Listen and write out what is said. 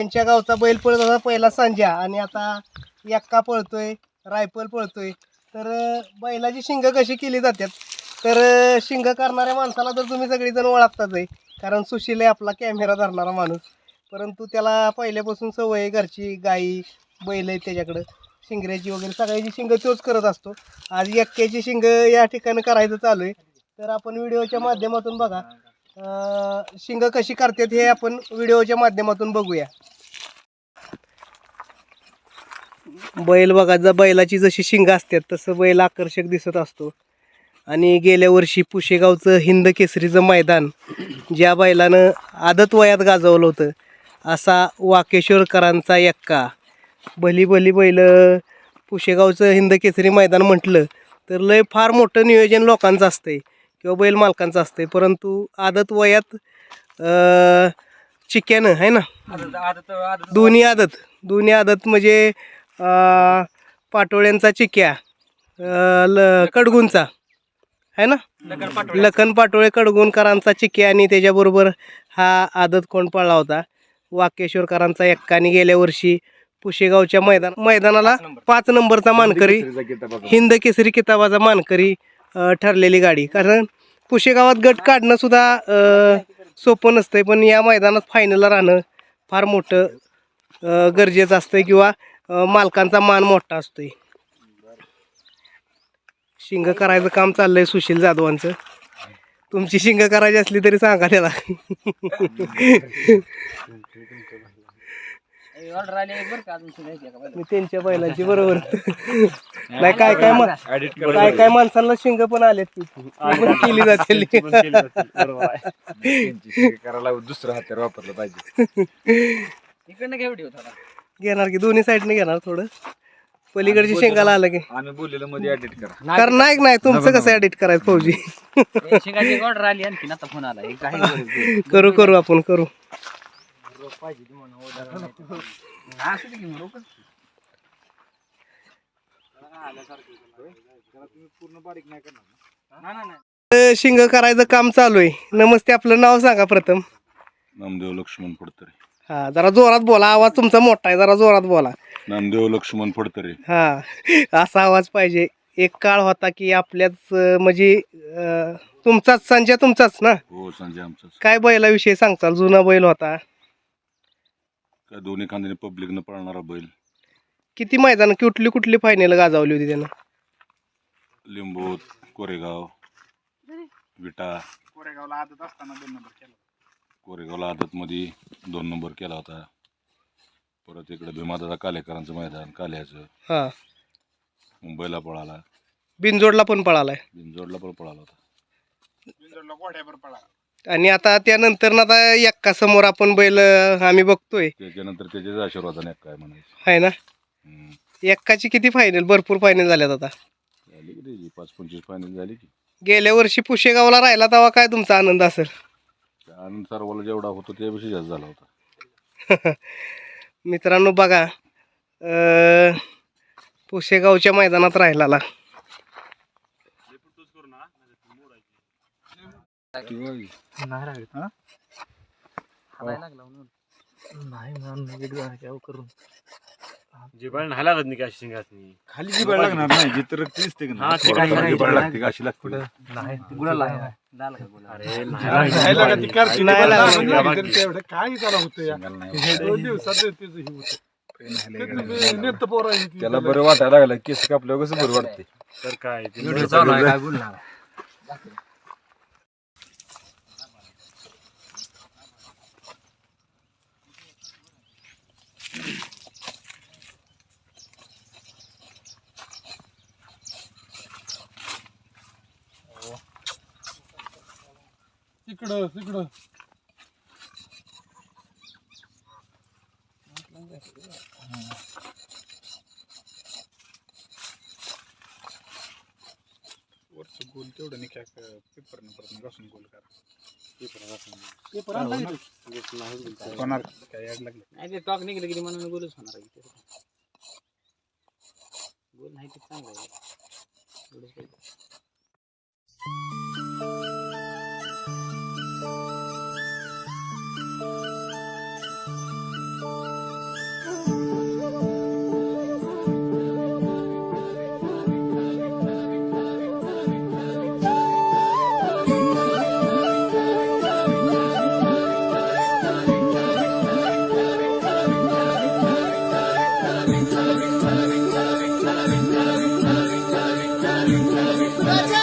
त्यांच्या गावचा बैल पळत होता पहिला सांज्या आणि आता यक्का पळतोय रायफल पळतोय. तर बैलाची शिंग कशी केली जातात? तर शिंग करणाऱ्या माणसाला तर तुम्ही सगळेजण ओळखताच आहे कारण सुशील आहे आपला कॅमेरा धरणारा माणूस. परंतु त्याला पहिल्यापासून सवय आहे घरची गाई बैल आहे त्याच्याकडं. शिंगऱ्याची वगैरे सगळ्याची शिंग तोच करत असतो. आज एक्क्याची शिंग या ठिकाणी करायचं चालू आहे. तर आपण व्हिडिओच्या माध्यमातून बघा. शिंग कशी करतात हे आपण व्हिडिओच्या माध्यमातून बघूया. बैल बघा जर बैलाची जशी शिंग असतात तसं बैल आकर्षक दिसत असतो. आणि गेल्या वर्षी पुशेगावचं हिंद केसरीचं मैदान ज्या बैलानं आदत वयात गाजवलं होतं असा वाकेश्वरकरांचा एक्का भली भली बैल पुशेगावचं हिंद केसरी मैदान म्हटलं तर लय फार मोठं नियोजन लोकांचं असतंय. किंवा बैल मालकांचं असतंय परंतु आदत वयात अं, चिक्यानं आहे ना? दोन्ही आदत. दोन्ही आदत म्हणजे पाटोळ्यांचा चिक्या ल कडगुंचा आहे ना? लखन पाटोळे कडगुणकरांचा चिक्या आणि त्याच्याबरोबर हा आदत कोण पळला होता? वाकेश्वरकरांचा एक्काने गेल्या वर्षी पुशेगावच्या मैदान मैदानाला पाच नंबरचा मानकरी हिंद केसरी किताबाचा मानकरी ठरलेली गाडी. कारण पुशेगावात गट काढणंसुद्धा सोपं नसतं सोपं नसतंय. पण या मैदानात फायनलला राहणं फार मोठं गरजेचं गरजेचं असतंय किंवा मालकांचा मान मोठा असतोय. शिंग करायचं काम चाललंय सुशील जाधवांचं. तुमची शिंग करायची असली तरी सांगा त्याला. ऑर्डर आली आहे बरं का अजून सुद्धा येते का बघा. मी त्यांच्या बैलाची बरोबर. नाही काय काय मा- काय काय माणसांना शिंग पण आलेत की ती पण केली जातील. करायला दुसरं हत्यार वापरलं पाहिजे. इकडनं घ्या व्हिडिओ थोडा. घेणार की दोन्ही साईडने घेणार थोडं. पलीकडची शेंगाला आलं की. आम्ही बोललेलं मध्ये एडिट करा. कारण नाही नाही तुमचं कसं एडिट करायचं फौजी? ए, शिंगाची ऑर्डर आली आणखी आता फोन आला. हे काही करू करू आपण करू. असू दे की मग, रोकच. नाही, नाही, नाही. अं, शिंग करायचं काम चालू आहे. नमस्ते आपलं नाव सांगा प्रथम. नामदेव लक्ष्मण फडतरे. हा जरा जोरात बोला. आवाज तुमचा मोठा आहे जरा जोरात बोला. नामदेव लक्ष्मण फडतरे. हा असा आवाज पाहिजे. एक काळ होता की आपल्याच अं, म्हणजे अं, तुमचाच संजय तुमचाच ना? हो संजय आमचाच. काय बैलाविषयी सांगचाल जुना बैल होता. काय दोन्ही खांद्याने पब्लिकनं पळणारा बैल? किती मैदान कुठली कुठली फायनल गाजवली होती त्यानं? लिंबोत कोरेगाव विटा. कोरेगावला आदत असताना दोन नंबर केला कोरेगावला आदतमध्ये दोन नंबर केला होता. परत इकडे भीमादादा कालेकरांचं मैदान काल्याचं. हा. मुंबईला पळाला. बिनजोडला पण पळालाय. बिनजोडला पण पळाला होता. बिंजोडला घोड्यावर पळा आणि आता त्यानंतर ना आता एक्का समोर आपण बैल आम्ही बघतोय. त्याच्यानंतर त्याच्याच आशीर्वादाने काय म्हणायचं. आहे ना? हम्म. एक्काची किती फायनल भरपूर फायनल झाल्यात आता. झाली की त्याची? पाच पंचवीस फायनल झाली की. गेल्या वर्षी पुशेगावला राहिला तेव्हा काय तुमचा आनंद असेल? त्या आनंद सर्वाला जेवढा होतो त्यापेक्षा जास्त झाला होता. मित्रांनो बघा अं, पुशेगावच्या मैदानात हाणायला लागला म्हणून. जिबाळ नाही लागत नाही शिंगातनी खाली जिबाळ लागणार नाही जिथं रक्त दिसते की हा, ते काही नाही. जिभळ लागते का अशी लागते गुलाल आहे. लाल का गुलाल? अरे नाही लागत, ती करते. नाही लागत. नाही या लागत, बाकी. तेवढं काय त्याला होतं या शिंगाला नाही हे वाटत. दोन दिवसात त्याचं हे होतं. नाही ते लागत. तुम्ही नेमतं पोरं आहे ती त्याला त्याला. बरं वाटायला लागलं केस कापल्यावर कसं बरं वाटते तर काय ते व्हिडिओ चालू आहे, काय बोलणार इकडं इकडं वरचं गोल तेवढं नाही काय परत घासून गोल करा पेपर आणला इथं? होणार काय याड लागलं नाही ते टॉक निघलं की म्हणून गोलच होणार आहे इथे. गोल नाही ते चांगलं आहे एवढंच पाहिजे. Let's go.